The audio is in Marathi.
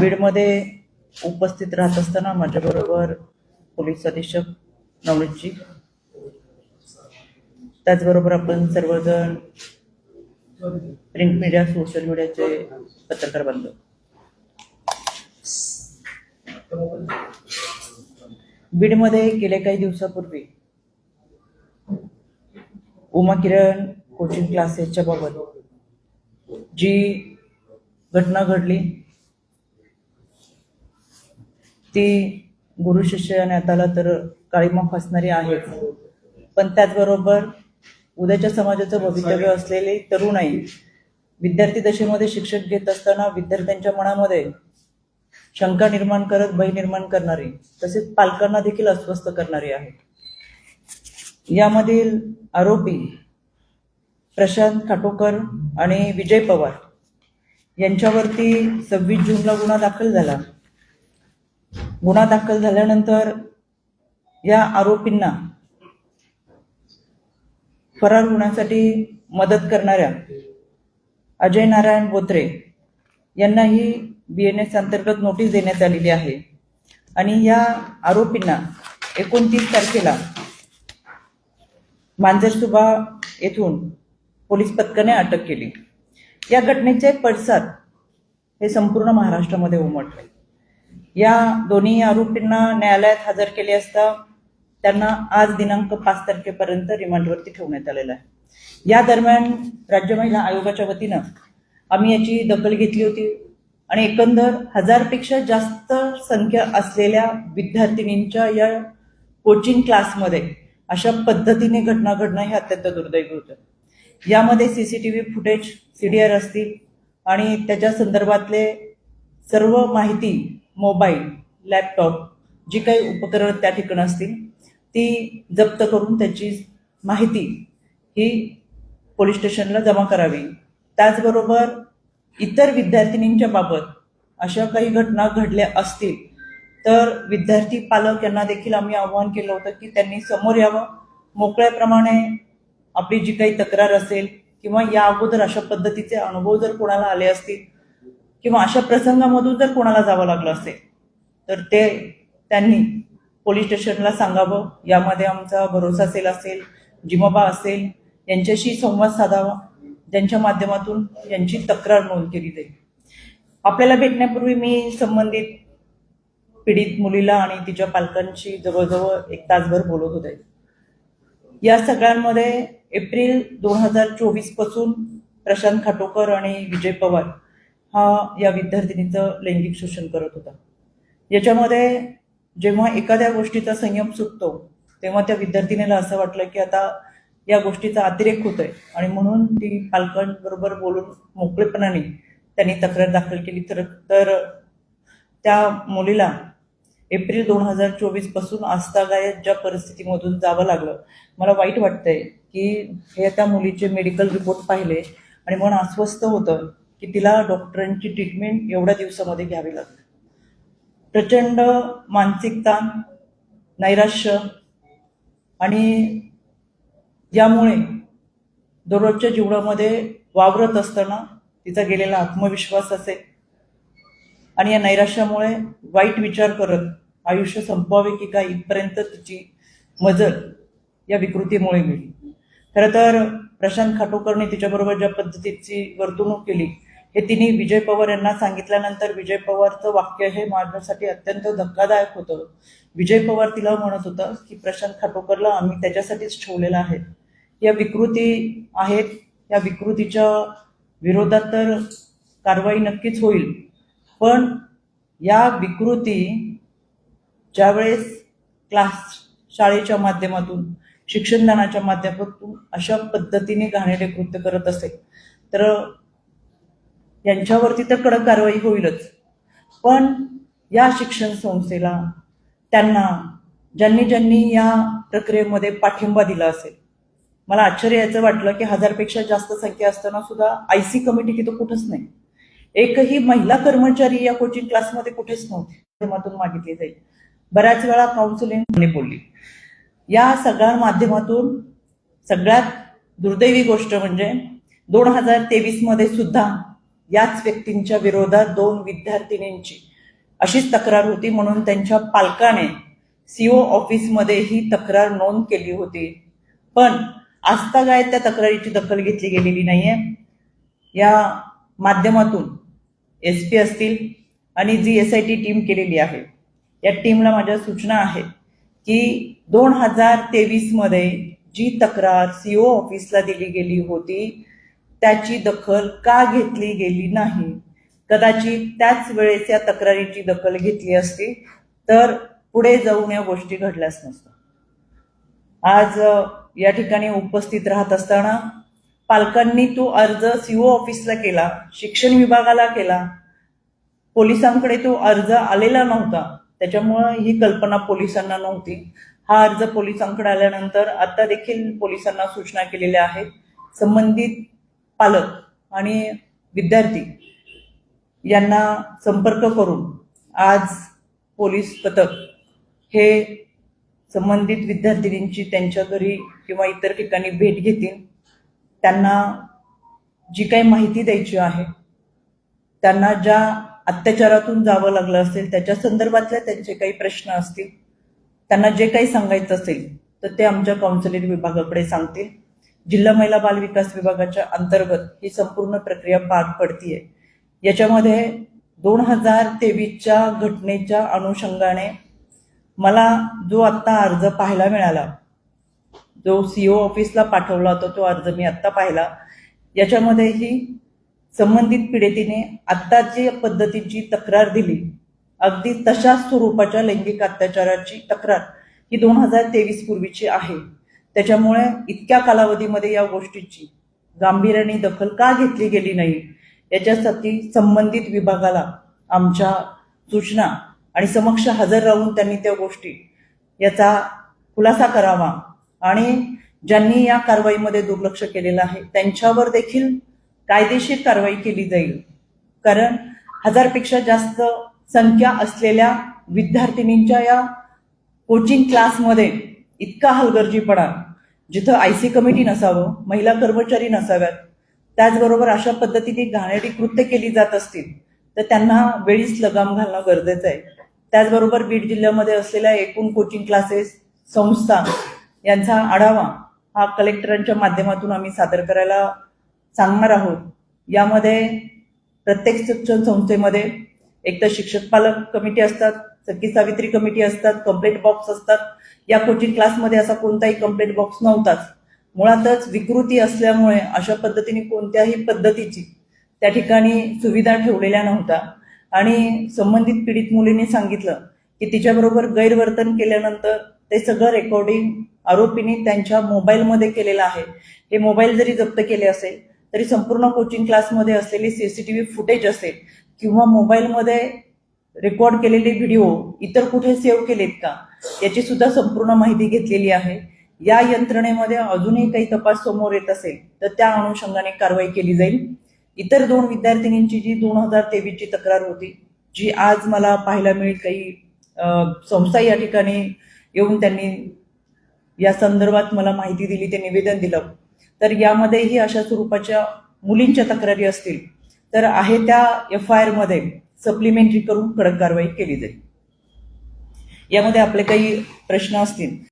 बीडमध्ये उपस्थित राहत असताना माझ्याबरोबर पोलीस अधीक्षक नवनीतजी. त्याचबरोबर आपण सर्वजण प्रिंट मीडिया सोशल मीडियाचे पत्रकार बांधव बीडमध्ये गेल्या काही दिवसापूर्वी उमा किरण कोचिंग क्लासेसच्या बाबत जी घटना घडली ती गुरु शिष्य आणि आताला तर काळीमा फासणारी आहे पण त्याचबरोबर उद्याच्या समाजाचं भवितव्य असलेले तरुणाई विद्यार्थी दशेमध्ये शिक्षण घेत असताना विद्यार्थ्यांच्या मनामध्ये शंका निर्माण करत भय निर्माण करणारी तसेच पालकांना देखील अस्वस्थ करणारी आहे. यामधील आरोपी प्रशांत खाटोकर आणि विजय पवार यांच्यावरती सव्वीस जूनला गुन्हा दाखल झाला. गुन्हा दाखल झाल्यानंतर या आरोपींना फरार होण्यासाठी मदत करणाऱ्या अजय नारायण बोत्रे यांनाही बी एन एस अंतर्गत नोटीस देण्यात आलेली आहे. आणि या आरोपींना एकोणतीस तारखेला मांजरसुबा येथून पोलीस पथकाने अटक केली. या घटनेचे पडसाद हे संपूर्ण महाराष्ट्रामध्ये उमटले. या दोन्ही आरोपींना न्यायालयात हजर केले असता त्यांना आज दिनांक पाच तारखेपर्यंत रिमांडवरती ठेवण्यात आलेला आहे. या दरम्यान राज्य महिला आयोगाच्या वतीनं आम्ही याची दखल घेतली होती आणि एकंदर हजारपेक्षा जास्त संख्या असलेल्या विद्यार्थिनींच्या या कोचिंग क्लासमध्ये अशा पद्धतीने घटना घडणं हे अत्यंत दुर्दैवी होतं यामध्ये C C T V footage C D R असतील आणि त्याच्या संदर्भातले सर्व माहिती मोबाईल लॅपटॉप जी काही उपकरणं त्या ठिकाणी असतील ती जप्त करून त्याची माहिती ही पोलीस स्टेशनला जमा करावी. त्याचबरोबर इतर विद्यार्थिनींच्या बाबत अशा काही घटना घडल्या असतील तर विद्यार्थी पालक यांना देखील आम्ही आवाहन केलं होतं की त्यांनी समोर यावं. मोकळ्याप्रमाणे आपली जी काही तक्रार असेल किंवा या अगोदर अशा पद्धतीचे अनुभव जर कोणाला आले असतील किंवा अशा प्रसंगामधून जर कोणाला जावं लागलं असेल तर ते त्यांनी पोलीस स्टेशनला सांगावं. यामध्ये आमचा भरोसा असेल असेल जिमाबा असेल यांच्याशी संवाद साधावा. ज्यांच्या माध्यमातून यांची तक्रार नोंद केली जाईल. आपल्याला भेटण्यापूर्वी मी संबंधित पीडित मुलीला आणि तिच्या पालकांशी जवळजवळ एक तासभर बोलत होते. या सगळ्यांमध्ये एप्रिल दोन हजार चोवीसपासून प्रशांत खाटोकर आणि विजय पवार हा या विद्यार्थिनीचं लैंगिक शोषण करत होता. याच्यामध्ये जेव्हा एखाद्या गोष्टीचा संयम सुटतो तेव्हा त्या विद्यार्थिनीला असं वाटलं की आता या गोष्टीचा अतिरेक होतोय. आणि म्हणून ती पालकांबरोबर बोलून मोकळेपणाने त्यांनी तक्रार दाखल केली. तर तर त्या मुलीला एप्रिल दोन हजार चोवीसपासून आस्थागायत ज्या परिस्थितीमधून जावं लागलं मला वाईट वाटतंय की हे त्या मुलीचे मेडिकल रिपोर्ट पाहिले आणि मन अस्वस्थ होतं. की तिला डॉक्टरांची ट्रीटमेंट एवढ्या दिवसामध्ये घ्यावी लागली प्रचंड मानसिक ताण नैराश्य आणि यामुळे दररोजच्या जीवनामध्ये वावरत असताना तिचा गेलेला आत्मविश्वास असेल आणि या नैराश्यामुळे वाईट विचार करत आयुष्य संपवावे की काय इथपर्यंत तिची मजल या विकृतीमुळे गेली. खरं तर प्रशांत खाटोकरने तिच्याबरोबर ज्या पद्धतीची वर्तणूक केली हे तिने विजय पवार यांना सांगितल्यानंतर विजय पवारचं वाक्य हे माझ्यासाठी अत्यंत धक्कादायक होतं. विजय पवार तिला म्हणत होता की प्रशांत खाटोकरला आम्ही त्याच्यासाठीच ठेवलेलं आहे. या विकृती आहेत. या विकृतीच्या विरोधात तर कारवाई नक्कीच होईल. पण या विकृती ज्यावेळेस क्लास शाळेच्या माध्यमातून शिक्षणदानाच्या माध्यमातून अशा पद्धतीने घाणेरे कृत्य करत असेल तर यांच्यावरती तर कडक कारवाई होईलच. पण या शिक्षण संस्थेला त्यांना ज्यांनी ज्यांनी या प्रक्रियेमध्ये पाठिंबा दिला असेल मला आश्चर्य याचं वाटलं की हजारपेक्षा जास्त संख्या असताना सुद्धा आय सी कमिटी तिथं कुठंच नाही. एकही महिला कर्मचारी या कोचिंग क्लासमध्ये कुठेच नव्हते. माध्यमातून मागितली जाईल. बऱ्याच वेळा काउन्सिलिंग बोलली. या सगळ्या माध्यमातून सगळ्यात दुर्दैवी गोष्ट म्हणजे दोन हजार तेवीसमध्ये सुद्धा याच व्यक्तींच्या विरोधात दोन विद्यार्थिनींची अशीच तक्रार होती म्हणून त्यांच्या पालकाने सीओ ऑफिसमध्ये ही तक्रार नोंद केली होती. पण आजतागायत त्या तक्रारीची दखल घेतली गेलेली नाही आहे या माध्यमातून एस पी असतील आणि G S I T team केलेली आहे. या टीमला माझ्या सूचना आहे की दोन हजार तेवीसमध्ये जी तक्रार सीओ ऑफिसला दिली गेली होती त्याची दखल का घेतली गेली नाही? कदाचित त्याच वेळेस या तक्रारीची दखल घेतली असती तर पुढे जाऊन या गोष्टी घडल्याच नसतात. आज या ठिकाणी उपस्थित राहत असताना पालकांनी तो अर्ज सीओ ऑफिसला केला शिक्षण विभागाला केला. पोलिसांकडे तो अर्ज आलेला नव्हता. त्याच्यामुळं ही कल्पना पोलिसांना नव्हती. हा अर्ज पोलिसांकडे आल्यानंतर आता देखील पोलिसांना सूचना केलेल्या आहेत. संबंधित पालक आणि विद्यार्थी यांना संपर्क करून आज पोलीस पथक हे संबंधित विद्यार्थिनींची त्यांच्या घरी किंवा इतर ठिकाणी भेट घेतील. त्यांना जी काही माहिती द्यायची आहे त्यांना ज्या अत्याचारातून जावं लागलं असेल त्याच्या संदर्भातले त्यांचे काही प्रश्न असतील त्यांना जे काही सांगायचं असेल तर ते आमच्या काउन्सिलिंग विभागाकडे सांगतील. जिल्हा महिला बाल विकास विभागाच्या अंतर्गत ही संपूर्ण प्रक्रिया पार पडतीये. याच्यामध्ये दोन हजार तेवीसच्या घटनेच्या अनुषंगाने मला जो आत्ता अर्ज पाहायला मिळाला जो सीओ ऑफिसला पाठवला होता तो अर्ज मी आत्ता पाहिला. याच्यामध्येही संबंधित पीडितीने आत्ताची पद्धतीची तक्रार दिली अगदी तशाच स्वरूपाच्या लैंगिक अत्याचाराची तक्रार ही दोन हजार तेवीस पूर्वीची आहे. त्याच्यामुळे इतक्या कालावधीमध्ये या गोष्टीची गांभीर्याने दखल का घेतली गेली नाही याच्यासाठी संबंधित विभागाला आमच्या सूचना आणि समक्ष हजर राहून त्यांनी त्या गोष्टी याचा खुलासा करावा आणि ज्यांनी या कारवाईमध्ये दुर्लक्ष केलेलं आहे त्यांच्यावर देखील कायदेशीर कारवाई केली जाईल. कारण हजारपेक्षा जास्त संख्या असलेल्या विद्यार्थिनींच्या या कोचिंग क्लासमध्ये इतका हलगर्जीपणा जिथं आय सी कमिटी नसावं महिला कर्मचारी नसाव्यात त्याचबरोबर अशा पद्धतीने घाणेरडी कृत्य केली जात असतील तर त्यांना वेळीच लगाम घालणं गरजेचं आहे. त्याचबरोबर बीड जिल्ह्यामध्ये असलेल्या एकूण कोचिंग क्लासेस संस्था यांचा आढावा हा कलेक्टरांच्या माध्यमातून आम्ही सादर करायला सांगणार आहोत. यामध्ये प्रत्येक शिक्षण संस्थेमध्ये एक तर शिक्षक पालक कमिटी असतात सखी सावित्री कमिटी असतात कंप्लेंट बॉक्स असतात. या कोचिंग क्लासमध्ये असा कोणताही कंप्लेंट बॉक्स नव्हताच. मुळातच विकृती असल्यामुळे अशा पद्धतीने कोणत्याही पद्धतीची त्या ठिकाणी सुविधा ठेवलेल्या नव्हत्या. आणि संबंधित पीडित मुलीने सांगितलं की तिच्याबरोबर गैरवर्तन केल्यानंतर ते सगळं रेकॉर्डिंग आरोपींनी त्यांच्या मोबाईलमध्ये केलेलं आहे. हे मोबाईल जरी जप्त केले असेल तरी संपूर्ण कोचिंग क्लासमध्ये असलेली सीसीटीव्ही फुटेज असेल किंवा मोबाईलमध्ये रेकॉर्ड केलेले व्हिडिओ इतर कुठे सेव्ह केलेत का? याची सुद्धा संपूर्ण माहिती घेतलेली आहे. या यंत्रणेमध्ये अजूनही काही तपास समोर येत असेल तर त्या अनुषंगाने कारवाई केली जाईल. इतर दोन विद्यार्थिनींची जी दोन हजार तेवीसची तक्रार होती जी आज मला पाहायला मिळेल काही संस्था या ठिकाणी येऊन त्यांनी या संदर्भात मला माहिती दिली ते निवेदन दिलं. तर यामध्येही अशा स्वरूपाच्या मुलींच्या तक्रारी असतील. तर आहे त्या एफ आय आरमध्ये सप्लिमेंटरी करून कडक कारवाई केली जाईल. यामध्ये आपले काही प्रश्न असतील.